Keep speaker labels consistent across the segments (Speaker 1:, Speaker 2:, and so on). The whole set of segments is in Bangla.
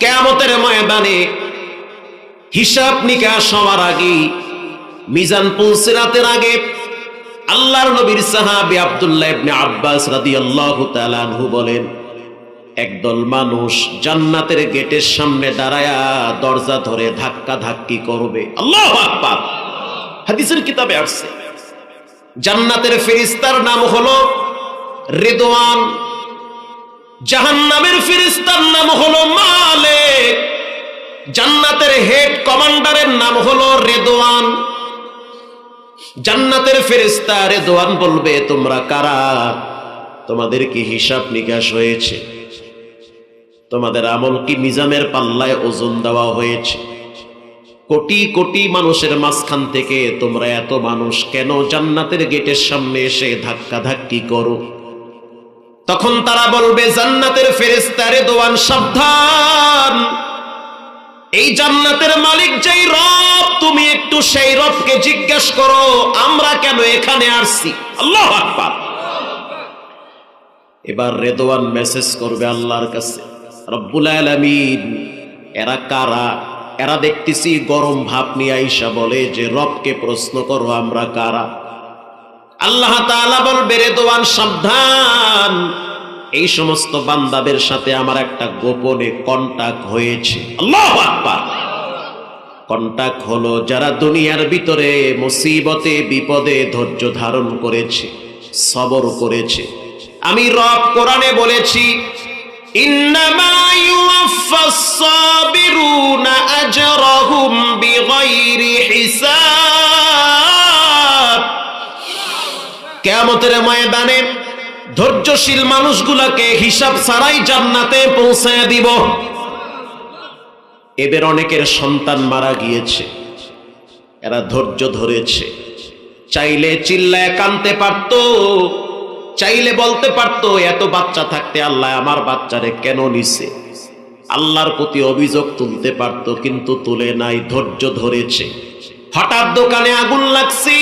Speaker 1: কেয়ামতের ময়দানে হিসাব নিকাশ হওয়ার আগে, মিজান পুলসিরাতের আগে আল্লাহর নবীর সাহাবী আব্দুল্লাহ ইবনে আব্বাস রাদিয়াল্লাহু তাআলা আনহু বলেন, একদল মানুষ জান্নাতের গেটের সামনে দাঁড়ায়া দরজা ধরে ধাক্কা ধাক্কি করবে। আল্লাহু আকবার। হাদিসের কিতাবে আসছে। জান্নাতের ফেরেশতার নাম হলো রেদওয়ান জাহান্নামের ফেরেশতার নাম হলো মালিক। জান্নাতের হেড কমান্ডারের নাম হলো রেদোয়ান জান্নাতের ফেরেশতা রেদওয়ান বলবে, তোমরা কারা? তোমাদের কি হিসাব নিকাশ হয়েছে? তোমাদের আমল কি মিজামের পাল্লায় ওজন দেওয়া হয়েছে? কোটি কোটি মানুষের মাঝখান থেকে তোমরা এত মানুষ কেন জান্নাতের গেটের সামনে এসে ধাক্কা ধাক্কি করো? তখন তারা বলবে, জান্নাতের ফেরেস্তারে দোয়ান সাবধান। এই জান্নাতের মালিক যেই রব, তুমি একটু সেই রবকে জিজ্ঞেস করো, আমরা কেন এখানে আসছি? আল্লাহ আকবার। এবার রেদওয়ান মেসেজ করবে আল্লাহর কাছে, রব্বুল আলামিন, এরা কারা? এরা দেখতেছি গরম ভাব নিয়ে আইসা বলে যে রবকে প্রশ্ন করো, আমরা কারা? আল্লাহ তাআলা বলবে রেদওয়ান সাবধান। এই সমস্ত বান্দাদের সাথে আমার একটা গোপনে কন্টাক্ট হয়েছে। আল্লাহ কন্টাক্ট হলো যারা দুনিয়ার ভিতরে মুসিবতে, বিপদে ধৈর্য ধারণ করেছে, সবর করেছে। আমি রব কোরআনে বলেছি হিসাব। কেয়ামতের ময়দানে ধৈর্যশীল মানুষগুলাকে হিসাব ছাড়াই জান্নাতে পৌঁছায় দিব। এদের অনেকের সন্তান মারা গিয়েছে। এরা ধৈর্য ধরেছে। চাইলে চিল্লায় কানতে পারত, চাইলে বলতে পারতো, এত বাচ্চা থাকতে আল্লাহ আমার বাচ্চারে কেন নিছে? আল্লাহর প্রতি অভিযোগ তুলতে পারতো, কিন্তু তুলে নাই, ধৈর্য ধরেছে। হঠাৎ দোকানে আগুন লাগছি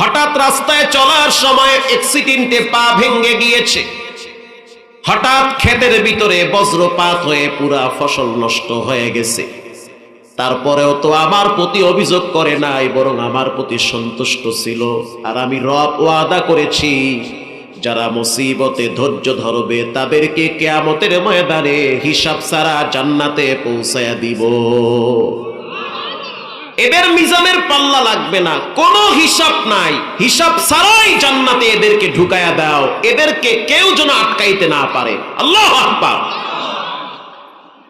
Speaker 1: হঠাৎ রাস্তায় চলার সময় এক্সিডেন্টে পা ভেঙে গিয়েছে। হঠাৎ ক্ষেতের ভিতরে বজ্রপাত হয়ে পুরা ফসল নষ্ট হয়ে গেছে। তারপরেও তো আমার প্রতি অভিযোগ করে নাই, বরং আমার প্রতি সন্তুষ্ট ছিল। আর আমি রব ওয়াদা করেছি, যারা মুসিবতে ধৈর্য ধরবে তাদেরকে কেয়ামতের ময়দানে হিসাব সারা জান্নাতে পৌঁছায়া দিব। এদের মিজানের পাল্লা লাগবে না। কোনো হিসাব নাই। হিসাব ছাড়াই জান্নাতে এদেরকে ঢুকায়া দাও। এদেরকে কেউ যেন আটকাইতে না পারে। আল্লাহ আকবার।